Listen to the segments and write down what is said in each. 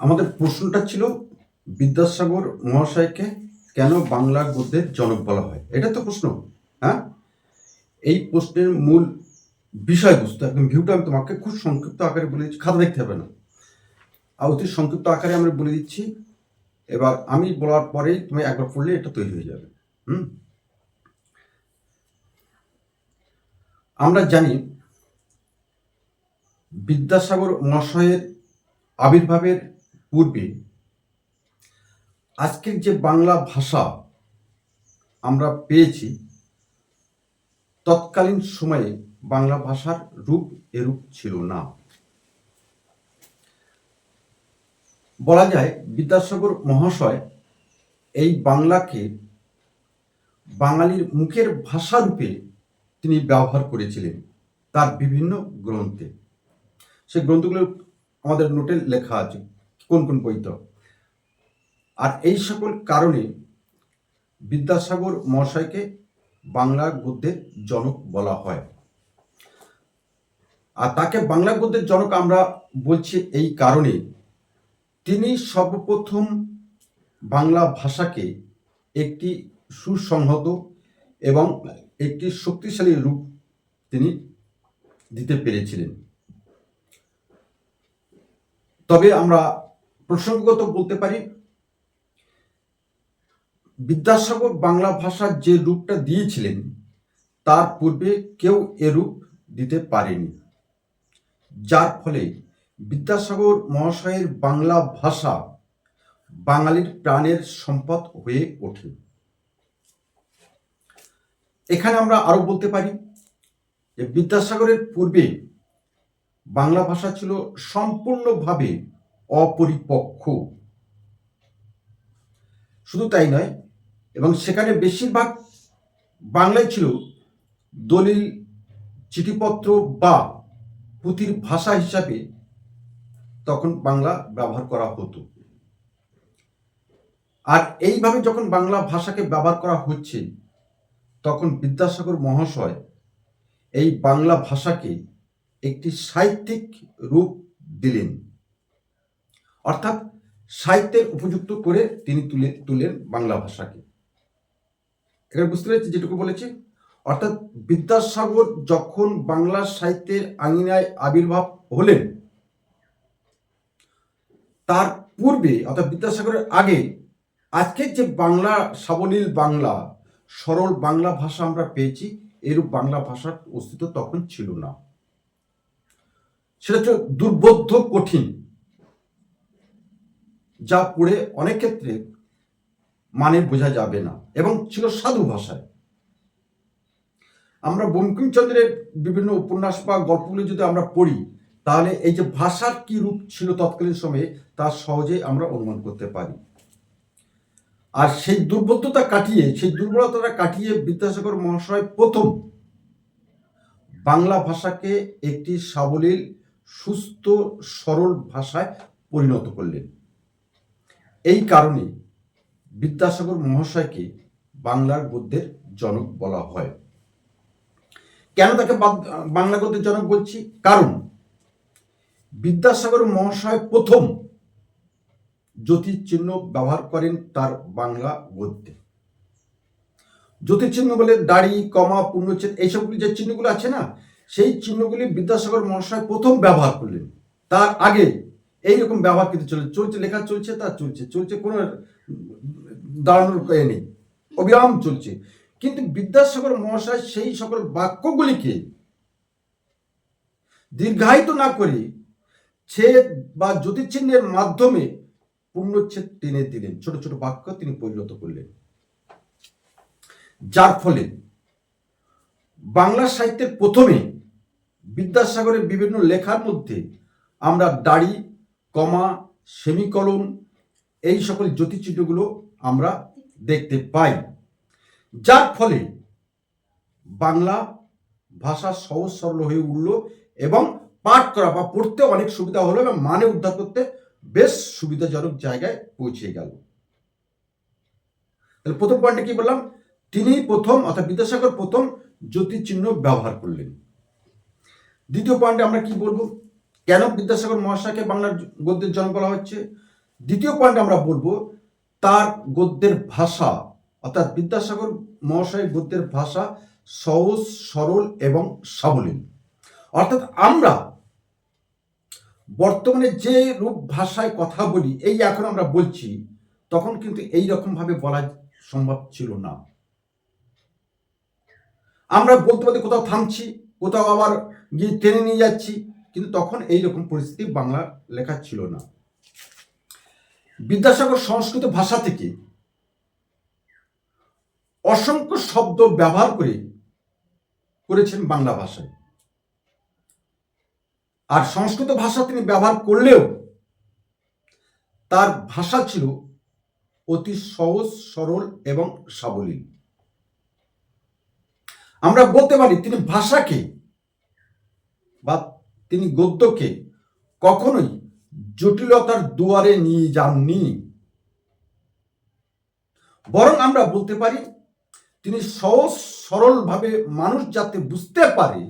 আমাদের প্রশ্নটা ছিল, বিদ্যাসাগর মহাশয়কে কেন বাংলা গদ্যের জনক বলা হয়? এটা তো প্রশ্ন হ্যাঁ? এই প্রশ্নের মূল বিষয়বস্তু, একদম ভিউটা আমি তোমাকে খুব সংক্ষিপ্ত আকারে বলে দিচ্ছি, খাতা দেখতে হবে না। আর অতি সংক্ষিপ্ত আকারে আমরা বলে দিচ্ছি, এবার আমি বলার পরেই তুমি একবার পড়লে এটা তৈরি হয়ে যাবে, হুম? আমরা জানি, বিদ্যাসাগর মহাশয়ের আবির্ভাবের পূর্বে আজকের যে বাংলা ভাষা আমরা পেয়েছি, তৎকালীন সময়ে বাংলা ভাষার রূপ এরূপ ছিল না। বলা যায়, বিদ্যাসাগর মহাশয় এই বাংলাকে বাঙালির মুখের ভাষা রূপে তিনি ব্যবহার করেছিলেন তার বিভিন্ন গ্রন্থে। সেই গ্রন্থগুলো আমাদের নোটে লেখা আছে। কোন কোন বইতে আর এই সকল কারণে বিদ্যাসাগর মহাশয়কে বাংলা গদ্যের জনক বলা হয়। আর তাকে বাংলা গদ্যের জনক আমরা বলছি এই কারণে তিনি সর্বপ্রথম বাংলা ভাষাকে একটি সুসংহত এবং একটি শক্তিশালী রূপ তিনি দিতে পেরেছিলেন। তবে আমরা প্রসঙ্গগত বলতে পারি, বিদ্যাসাগর বাংলা ভাষার যে রূপটা দিয়েছিলেন, তার পূর্বে কেউ এ রূপ দিতে পারেনি। যার ফলে বিদ্যাসাগর মহাশয়ের বাংলা ভাষা বাঙালির প্রাণের সম্পদ হয়ে ওঠে। এখানে আমরা আরও বলতে পারি যে বিদ্যাসাগরের পূর্বে বাংলা ভাষা ছিল সম্পূর্ণভাবে অপরিপক্ষ। শুধু তাই নয়, এবং সেখানে বেশিরভাগ বাংলায় ছিল দলিল, চিঠিপত্র বা পুঁথির ভাষা হিসাবে তখন বাংলা ব্যবহার করা হতো। আর এইভাবে যখন বাংলা ভাষাকে ব্যবহার করা হচ্ছে, তখন বিদ্যাসাগর মহাশয় এই বাংলা ভাষাকে একটি সাহিত্যিক রূপ দিলেন। অর্থাৎ সাহিত্যের উপযুক্ত করে তিনি তুলে তুলেন বাংলা ভাষাকে। এখানে বুঝতে পেরেছি যেটুকু বলেছি। অর্থাৎ বিদ্যাসাগর যখন বাংলা সাহিত্যের আঙিনায় আবির্ভাব হলেন, তার পূর্বে, অর্থাৎ বিদ্যাসাগরের আগে, আজকের যে বাংলা সাবলীল বাংলা, সরল বাংলা ভাষা আমরা পেয়েছি, এরূপ বাংলা ভাষার অস্তিত্ব তখন ছিল না। সেটা হচ্ছে দুর্বোধ্য কঠিন। যা পড়ে অনেক ক্ষেত্রে মানে বোঝা যাবে না এবং ছিল সাধু ভাষায়। আমরা বঙ্কিমচন্দ্রের বিভিন্ন উপন্যাস বা গল্পগুলো যদি আমরা পড়ি, তাহলে এই যে ভাষার কি রূপ ছিল তৎকালীন সময়ে, তা সহজে আমরা অনুমান করতে পারি। আর সেই দুর্বোধ্যতা কাটিয়ে, সেই দুর্বলতাটা কাটিয়ে বিদ্যাসাগর মহাশয় প্রথম বাংলা ভাষাকে একটি সাবলীল, সুস্থ, সরল ভাষায় পরিণত করলেন। এই কারণে বিদ্যাসাগর মহাশয়কে বাংলার গদ্যের জনক বলা হয়। কেন তাকে বাংলা গদ্যের জনক বলছি? কারণ বিদ্যাসাগর মহাশয় প্রথম জ্যোতিচিহ্ন ব্যবহার করেন তার বাংলা গদ্যে। জ্যোতিচিহ্ন বলে দাড়ি, কমা পূর্ণচ্ছেদ এইসবগুলি যে চিহ্নগুলো আছে না, সেই চিহ্নগুলি বিদ্যাসাগর মহাশয় প্রথম ব্যবহার করলেন। তার আগে এইরকম ব্যবহার কিন্তু চলে, চলছে, লেখা চলছে, তা চলছে চলছে কোনো দাঁড়ানোর এ নেই, অবিরাম চলছে। কিন্তু বিদ্যাসাগর মহাশয় সেই সকল বাক্যগুলিকে দীর্ঘায়িত না করে ছেদ বা জ্যোতিচিহ্নের মাধ্যমে পূর্ণচ্ছেদ টেনে দিলেন, ছোট ছোট বাক্য তিনি পরিণত করলেন। যার ফলে বাংলা সাহিত্যের প্রথমে বিদ্যাসাগরের বিভিন্ন লেখার মধ্যে আমরা দাড়ি কমা, সেমিকলন, এই সকল জ্যোতিচিহ্নগুলো আমরা দেখতে পাই। যার ফলে বাংলা ভাষা সহজ সরল হয়ে উঠল এবং পাঠ করা বা পড়তে অনেক সুবিধা হলো এবং মানে উদ্ধার করতে বেশ সুবিধাজনক জায়গায় পৌঁছে গেল। তাহলে প্রথম পয়েন্টে কি বললাম? তিনি প্রথম অর্থাৎ বিদ্যাসাগর প্রথম জ্যোতিচিহ্ন ব্যবহার করলেন। দ্বিতীয় পয়েন্টে আমরা কি বলব? কেন বিদ্যাসাগর মহাশয়কে বাংলার গদ্যের জন্ম বলা হচ্ছে? দ্বিতীয় পয়েন্ট আমরা বলব, তার গদ্যের ভাষা, অর্থাৎ বিদ্যাসাগর মহাশয়ের গদ্যের ভাষা সহজ, সরল এবং সাবলীল। অর্থাৎ আমরা বর্তমানে যে রূপ ভাষায় কথা বলি, এই এখন আমরা বলছি, তখন কিন্তু এই রকম ভাবে বলা সম্ভব ছিল না। আমরা বলতে বলতে কোথাও থামছি, কোথাও আবার গিয়ে টেনে নিয়ে যাচ্ছি কিন্তু তখন এই রকম পরিস্থিতি বাংলা লেখা ছিল না। বিদ্যাসাগর সংস্কৃত ভাষা থেকে অসংখ্য শব্দ ব্যবহার করে করেছেন বাংলা ভাষায়। আর সংস্কৃত ভাষা তিনি ব্যবহার করলেও তার ভাষা ছিল অতি সহজ, সরল এবং সাবলীল। আমরা বলতে পারি তিনি ভাষাকে বা তিনি গদ্যকে কখনোই জটিলতার দুয়ারে নিয়ে যাননি। বরং আমরা বলতে পারি, তিনি সহজ সরলভাবে মানুষ যাতে বুঝতে পারে,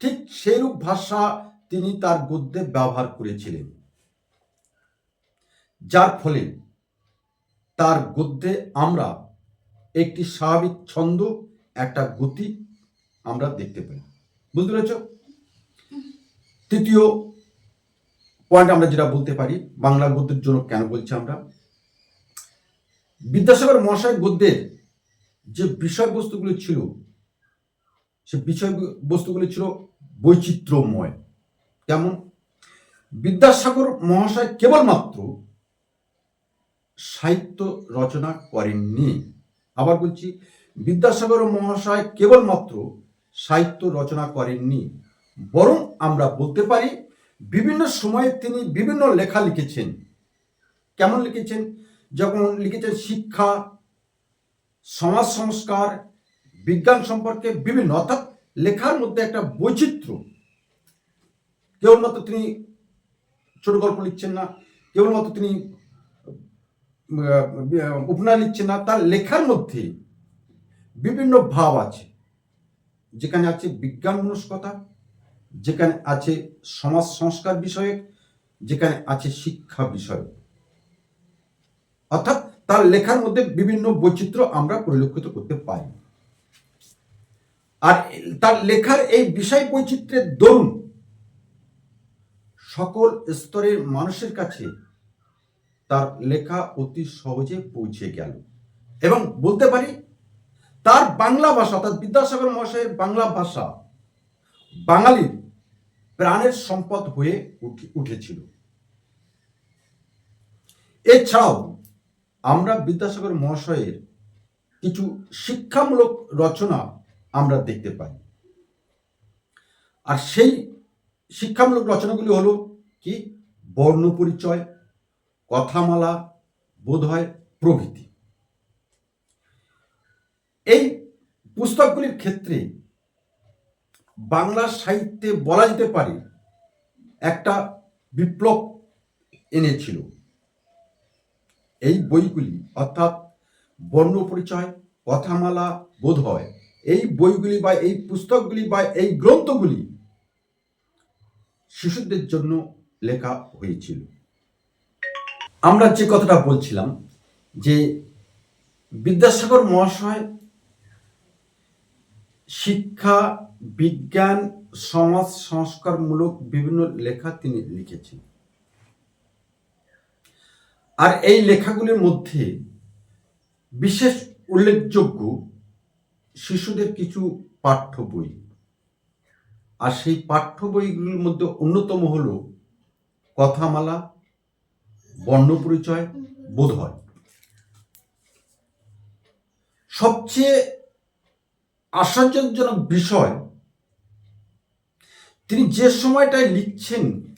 ঠিক সেইরূপ ভাষা তিনি তার গদ্যে ব্যবহার করেছিলেন। যার ফলে তার গদ্যে আমরা একটি স্বাভাবিক ছন্দ, একটা গতি আমরা দেখতে পাই। বুঝতে পেরেছ? তৃতীয় পয়েন্ট আমরা যেটা বলতে পারি, বাংলা গদ্যের জন্য কেন বলছি আমরা? বিদ্যাসাগর মহাশয় গদ্যের যে বিষয়বস্তুগুলো ছিল, সে বিষয় বস্তুগুলি ছিল বৈচিত্র্যময়। কেমন? বিদ্যাসাগর মহাশয় কেবলমাত্র সাহিত্য রচনা করেননি। আবার বলছি, বিদ্যাসাগর মহাশয় কেবলমাত্র সাহিত্য রচনা করেননি। বরং আমরা বলতে পারি বিভিন্ন সময়ে তিনি বিভিন্ন লেখা লিখেছেন। কেমন লিখেছেন? যখন লিখেছেন শিক্ষা, সমাজ সংস্কার, বিজ্ঞান সম্পর্কে বিভিন্ন, অর্থাৎ লেখার মধ্যে একটা বৈচিত্র্য। কেবলমাত্র তিনি ছোট গল্প লিখছেন না কেবলমাত্র তিনি উপন্যাস লিখছেন না, তার লেখার মধ্যে বিভিন্ন ভাব আছে। যেখানে আছে বিজ্ঞান মনস্কতা যেখানে আছে সমাজ সংস্কার বিষয়ক, যেখানে আছে শিক্ষা বিষয় অর্থাৎ তার লেখার মধ্যে বিভিন্ন বৈচিত্র্য আমরা পরিলক্ষিত করতে পারি। আর তার লেখার এই বিষয় বৈচিত্র্যের দরুন সকল স্তরের মানুষের কাছে তার লেখা অতি সহজে পৌঁছে গেল। এবং বলতে পারি, তার বাংলা ভাষা, অর্থাৎ বিদ্যাসাগর মহাশয়ের বাংলা ভাষা, বাঙালির প্রাণের সম্পদ হয়ে উঠে- উঠেছিল। এছাড়াও আমরা বিদ্যাসাগর মহাশয়ের কিছু শিক্ষামূলক রচনা আমরা দেখতে পাই। আর সেই শিক্ষামূলক রচনাগুলি হলো কি? বর্ণ পরিচয়, কথামালা, বোধহয় প্রভৃতি। এই পুস্তকগুলির ক্ষেত্রে বাংলা সাহিত্যে বলা যেতে পারে, একটা বিপ্লব এনেছিল। এই বইগুলি অর্থাৎ বর্ণ পরিচয় কথামালা বোধ হয় এই বইগুলি বা এই পুস্তকগুলি বা এই গ্রন্থগুলি শিশুদের জন্য লেখা হয়েছিল। আমরা যে কথাটা বলছিলাম যে বিদ্যাসাগর মহাশয় শিক্ষা, বিজ্ঞান, সমাজ, সংস্কারমূলক বিভিন্ন লেখা তিনি লিখেছেন। আর এই লেখাগুলির মধ্যে বিশেষ উল্লেখযোগ্য শিশুদের কিছু পাঠ্য বই। আর সেই পাঠ্য বইগুলির মধ্যে অন্যতম হল কথামালা, বর্ণপরিচয় বোধ হয় সবচেয়ে আশ্চর্যজনক বিষয়। তিনি যে সময়টায় লিখছেন,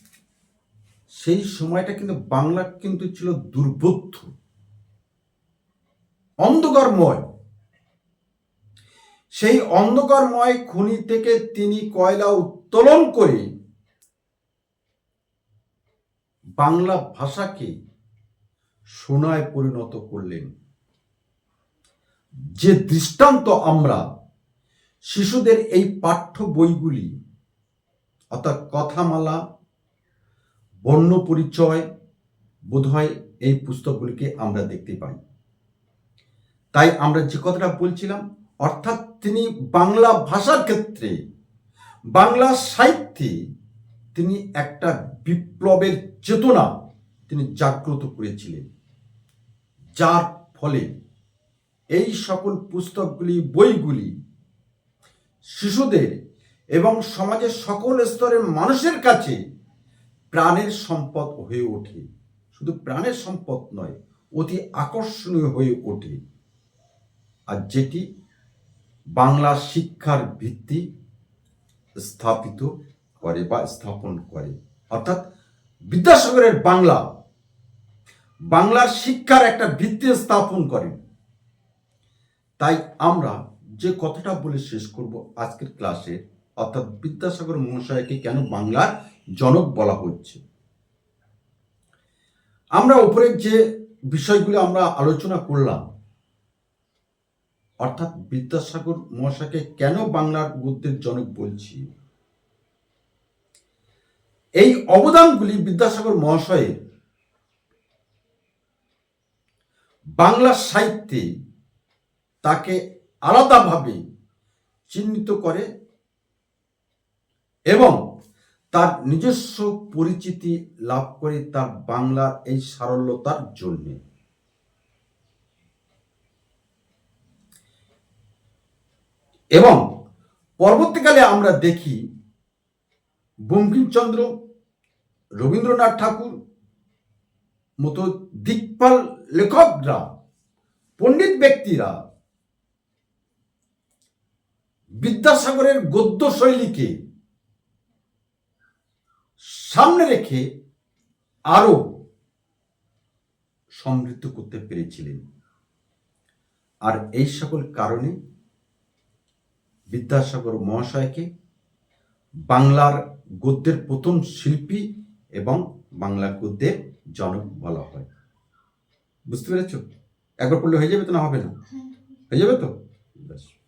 সেই সময়টা কিন্তু বাংলা কিন্তু ছিল দুর্বোধ্য, অন্ধকারময়। সেই অন্ধকারময় খনি থেকে তিনি কয়লা উত্তোলন করে বাংলা ভাষাকে সোনায় পরিণত করলেন। যে দৃষ্টান্ত আমরা শিশুদের এই পাঠ্য বইগুলি, অর্থাৎ কথামালা, বর্ণ পরিচয়, বোধহয় এই পুস্তকগুলিকে আমরা দেখতে পাই। তাই আমরা যে কথাটা বলছিলাম, অর্থাৎ তিনি বাংলা ভাষার ক্ষেত্রে, বাংলা সাহিত্যে তিনি একটা বিপ্লবের চেতনা তিনি জাগ্রত করেছিলেন, যার ফলে এই সকল পুস্তকগুলি, বইগুলি শিশুদের এবং সমাজের সকল স্তরের মানুষের কাছে প্রাণের সম্পদ হয়ে ওঠে। শুধু প্রাণের সম্পদ নয়, অতি আকর্ষণীয় হয়ে ওঠে। আর যেটি বাংলা শিক্ষার ভিত্তি স্থাপিত করে বা স্থাপন করে। অর্থাৎ বিদ্যাসাগরের বাংলা, বাংলার শিক্ষার একটা ভিত্তি স্থাপন করে। তাই আমরা যে কথাটা বলে শেষ করব আজকের ক্লাসে, অর্থাৎ বিদ্যাসাগর মহাশয়কে কেন বাংলার জনক বলা হচ্ছে? আমরা উপরের যে বিষয়গুলো আমরা আলোচনা করলাম, অর্থাৎ বিদ্যাসাগর মহাশয়কে কেন বাংলার গদ্যের জনক বলছি, এই অবদানগুলি বিদ্যাসাগর মহাশয়ের বাংলা সাহিত্যে তাকে আলাদাভাবে চিহ্নিত করে এবং তার নিজস্ব পরিচিতি লাভ করে তার বাংলার এই সারল্যতার জন্যে। এবং পরবর্তীকালে আমরা দেখি বঙ্কিমচন্দ্র, রবীন্দ্রনাথ ঠাকুর মতো দিকপাল লেখকরা, পণ্ডিত ব্যক্তিরা বিদ্যাসাগরের গদ্য শৈলীকে সামনে রেখে আরও সমৃদ্ধ করতে পেরেছিলেন। আর এই সকল কারণে বিদ্যাসাগর মহাশয়কে বাংলার গদ্যের প্রথম শিল্পী এবং বাংলা গদ্যের জনক বলা হয়। বুঝতে পেরেছ? একবার পড়লে হয়ে যাবে তো না হবে না? হয়ে। যাবে তো? ব্যাস